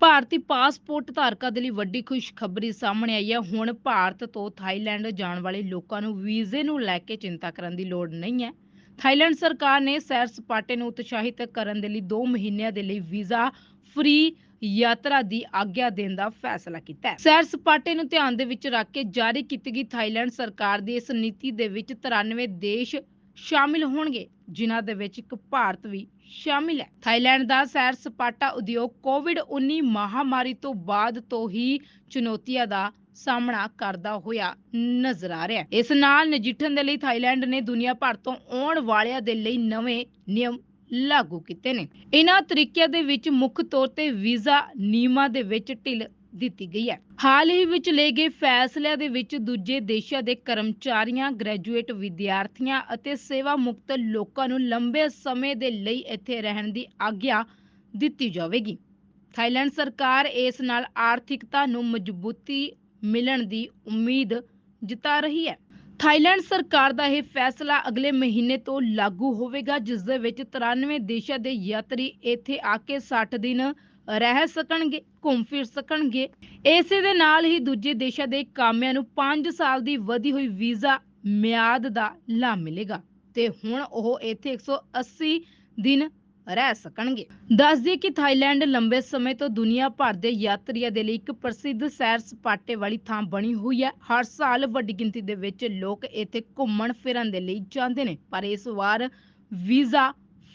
ਭਾਰਤੀ passport ਧਾਰਕਾਂ ਦੇ ਲਈ ਵੱਡੀ ਖੁਸ਼ਖਬਰੀ ਸਾਹਮਣੇ ਆਈ ਹੈ। ਹੁਣ ਭਾਰਤ ਤੋਂ ਥਾਈਲੈਂਡ ਜਾਣ ਵਾਲੇ ਲੋਕਾਂ ਨੂੰ ਵੀਜ਼ੇ ਨੂੰ ਲੈ ਕੇ ਚਿੰਤਾ ਕਰਨ ਦੀ ਲੋੜ ਨਹੀਂ ਹੈ। ਥਾਈਲੈਂਡ ਸਰਕਾਰ ਨੇ ਸੈਰ ਸਪਾਟੇ ਨੂੰ ਉਤਸ਼ਾਹਿਤ ਕਰਨ ਦੇ ਲਈ 2 ਮਹੀਨਿਆਂ ਦੇ ਲਈ ਵੀਜ਼ਾ ਫ੍ਰੀ ਯਾਤਰਾ ਦੀ ਆਗਿਆ ਦੇਣ ਦਾ ਫੈਸਲਾ ਕੀਤਾ ਹੈ। ਸੈਰ ਸਪਾਟੇ ਨੂੰ ਧਿਆਨ ਦੇ ਵਿੱਚ ਰੱਖ ਕੇ ਜਾਰੀ ਕੀਤੀ ਗਈ ਥਾਈਲੈਂਡ ਸਰਕਾਰ ਦੀ ਇਸ ਨੀਤੀ ਦੇ ਵਿੱਚ 93 ਦੇਸ਼ ਸ਼ਾਮਿਲ ਹੋਣਗੇ, ਜਿਨ੍ਹਾਂ ਦੇ ਵਿੱਚ ਇੱਕ ਭਾਰਤ ਵੀ ਸ਼ਾਮਿਲ ਹੈ। ਥਾਈਲੈਂਡ ਦਾ ਸੈਰ ਸਪਾਟਾ ਉਦਯੋਗ ਕੋਵਿਡ-19 ਮਹਾਮਾਰੀ ਤੋਂ ਬਾਅਦ ਤੋਂ ਹੀ ਚੁਣੌਤੀਆਂ ਦਾ ਸਾਹਮਣਾ ਕਰਦਾ ਹੋਇਆ ਨਜ਼ਰ ਆ ਰਿਹਾ ਹੈ। ਇਸ ਨਾਲ ਨਜਿੱਠਣ ਦੇ ਲਈ ਥਾਈਲੈਂਡ ਨੇ ਦੁਨੀਆ ਭਰ ਤੋਂ ਆਉਣ ਵਾਲਿਆਂ ਦੇ ਲਈ ਨਵੇਂ ਨਿਯਮ ਲਾਗੂ ਕੀਤੇ ਨੇ। ਇਹਨਾਂ ਤਰੀਕਿਆਂ ਦੇ ਵਿੱਚ ਮੁੱਖ ਤੌਰ ਤੇ ਵੀਜ਼ਾ ਨਿਯਮਾਂ ਦੇ ਵਿੱਚ ਢਿੱਲ ਦਿੱਤੀ ਗਈ ਹੈ। ਹਾਲ ਹੀ ਵਿੱਚ ਲਏ ਗਏ ਫੈਸਲਿਆਂ ਦੇ ਵਿੱਚ ਦੂਜੇ ਦੇਸ਼ਾਂ ਦੇ ਕਰਮਚਾਰੀਆਂ ਗ੍ਰੈਜੂਏਟ ਵਿਦਿਆਰਥੀਆਂ ਅਤੇ ਸੇਵਾ ਮੁਕਤ ਲੋਕਾਂ ਨੂੰ ਲੰਬੇ ਸਮੇਂ ਦੇ ਲਈ ਇੱਥੇ ਰਹਿਣ ਦੀ ਆਗਿਆ ਦਿੱਤੀ ਜਾਵੇਗੀ। ਥਾਈਲੈਂਡ ਸਰਕਾਰ ਇਸ ਨਾਲ ਆਰਥਿਕਤਾ ਨੂੰ ਮਜ਼ਬੂਤੀ ਮਿਲਣ ਦੀ ਉਮੀਦ ਜਤਾ ਰਹੀ ਹੈ। ਥਾਈਲੈਂਡ ਸਰਕਾਰ ਦਾ ਇਹ ਫੈਸਲਾ ਅਗਲੇ ਮਹੀਨੇ ਤੋਂ ਲਾਗੂ ਹੋਵੇਗਾ, ਜਿਸ ਦੇ ਵਿੱਚ 93 ਦੇਸ਼ਾਂ ਦੇ ਯਾਤਰੀ ਇੱਥੇ ਆ ਕੇ 60 ਦਿਨ ਰਹਿ ਸਕਣਗੇ, ਘੁੰਮ ਫਿਰ ਸਕਣਗੇ। ਇਸੇ ਦੇ ਨਾਲ ਹੀ ਦੂਜੇ ਦੇਸ਼ਾਂ ਦੇ ਕਾਮਿਆਂ ਨੂੰ 5 ਸਾਲ ਦੀ ਵਧੀ ਹੋਈ ਵੀਜ਼ਾ ਮਿਆਦ ਦਾ ਲਾਭ ਮਿਲੇਗਾ ਤੇ ਹੁਣ ਉਹ ਇੱਥੇ 180 ਦਿਨ ਰਹਿ ਸਕਣਗੇ। ਦੱਸ ਦਈਏ ਕਿ ਥਾਈਲੈਂਡ ਲੰਬੇ ਸਮੇਂ ਤੋਂ ਦੁਨੀਆ ਭਰ ਦੇ ਯਾਤਰੀਆਂ ਦੇ ਲਈ ਇੱਕ ਪ੍ਰਸਿੱਧ ਸੈਰ ਸਪਾਟੇ ਵਾਲੀ ਥਾਂ ਬਣੀ ਹੋਈ ਹੈ। ਹਰ ਸਾਲ ਵੱਡੀ ਗਿਣਤੀ ਦੇ ਵਿੱਚ ਲੋਕ ਇੱਥੇ ਘੁੰਮਣ ਫਿਰਨ ਦੇ ਲਈ ਜਾਂਦੇ ਨੇ, ਪਰ ਇਸ ਵਾਰ ਵੀਜ਼ਾ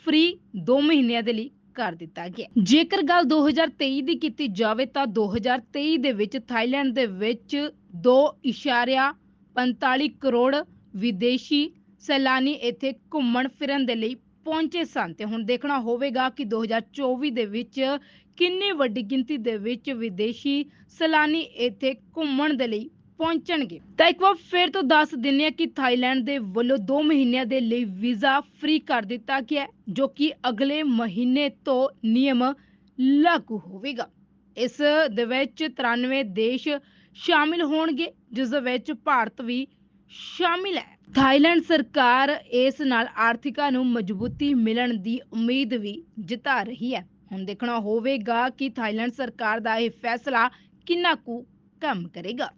ਫ੍ਰੀ 2 ਮਹੀਨਿਆਂ ਦੇ ਲਈ ਕਰ ਦਿੱਤਾ ਗਿਆ ਜੇਕਰ ਗੱਲ 2023 ਦੀ ਕੀਤੀ ਜਾਵੇ ਤਾਂ 2023 ਦੇ ਵਿੱਚ ਥਾਈਲੈਂਡ ਦੇ ਵਿੱਚ 2.45 ਕਰੋੜ ਵਿਦੇਸ਼ੀ ਸੈਲਾਨੀ ਇੱਥੇ ਘੁੰਮਣ ਫਿਰਨ ਦੇ ਲਈ ਪਹੁੰਚੇ ਸਨ ਤੇ ਹੁਣ ਦੇਖਣਾ ਹੋਵੇਗਾ ਕਿ 2024 ਦੇ ਵਿੱਚ ਕਿੰਨੀ ਵੱਡੀ ਗਿਣਤੀ ਦੇ ਵਿੱਚ ਵਿਦੇਸ਼ੀ ਸੈਲਾਨੀ ਇੱਥੇ ਘੁੰਮਣ ਦੇ ਲਈ ਪਹੁੰਚਣਗੇ। ਤਾਂ ਇੱਕ ਵਾਰ ਫਿਰ ਤੋਂ ਦੱਸ ਦਿੰਦੇ ਆ ਕਿ ਥਾਈਲੈਂਡ ਦੇ ਵੱਲੋਂ 2 ਮਹੀਨਿਆਂ ਦੇ ਲਈ ਵੀਜ਼ਾ ਫ੍ਰੀ ਕਰ ਦਿੱਤਾ ਗਿਆ ਜੋ ਕਿ ਅਗਲੇ ਮਹੀਨੇ ਤੋਂ ਨਿਯਮ ਲਾਗੂ ਹੋਵੇਗਾ। ਇਸ ਦੇ ਵਿੱਚ 93 ਦੇਸ਼ ਸ਼ਾਮਿਲ ਹੋਣਗੇ, ਜਿਸ ਦੇ ਵਿੱਚ ਭਾਰਤ ਵੀ ਸ਼ਾਮਿਲ ਹੈ। ਥਾਈਲੈਂਡ ਸਰਕਾਰ ਇਸ ਨਾਲ ਆਰਥਿਕਾਂ ਨੂੰ ਮਜ਼ਬੂਤੀ ਮਿਲਣ ਦੀ ਉਮੀਦ ਵੀ ਜਤਾ ਰਹੀ ਹੈ। ਹੁਣ ਦੇਖਣਾ ਹੋਵੇਗਾ ਕਿ ਥਾਈਲੈਂਡ ਸਰਕਾਰ ਦਾ ਇਹ ਫੈਸਲਾ ਕਿੰਨਾ ਕੁ ਕੰਮ ਕਰੇਗਾ।